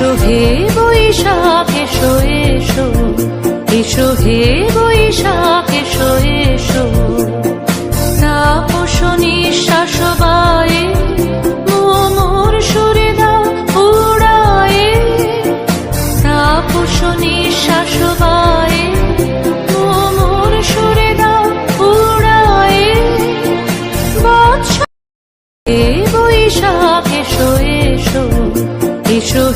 এসো হে বৈশাখ, এসো এসো। এসো হে বৈশাখ, এসো এসো। তাপস নিঃশ্বাস বায়ে মোর সুরে দাও উড়ায়ে। তাপস নিঃশ্বাস বায়ে বৈশাখ এসো এসো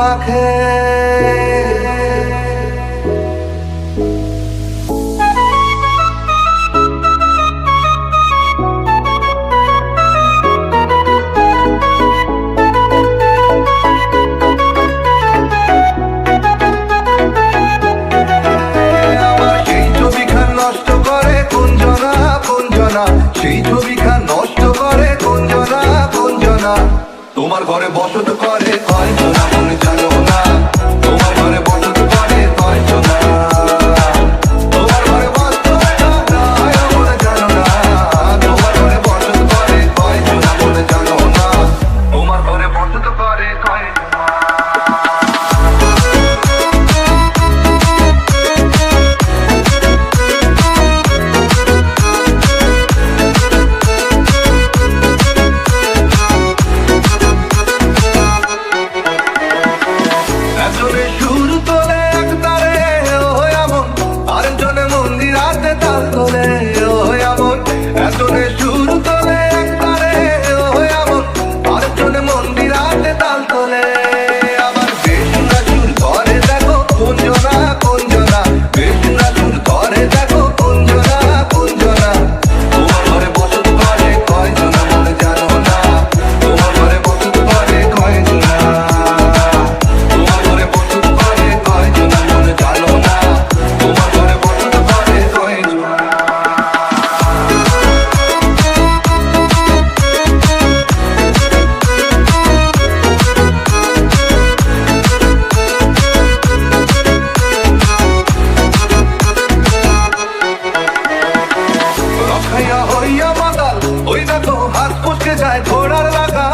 আমার সেই ছবিখান নষ্ট করে কুঞ্জনা কুঞ্জনা সেই ছবিখান তোমার ঘরে বসত করে মনে জানো। না হইয়া মাতাল। ওই দেখো হাত পুষকে যায় ঘোড়ার লাগা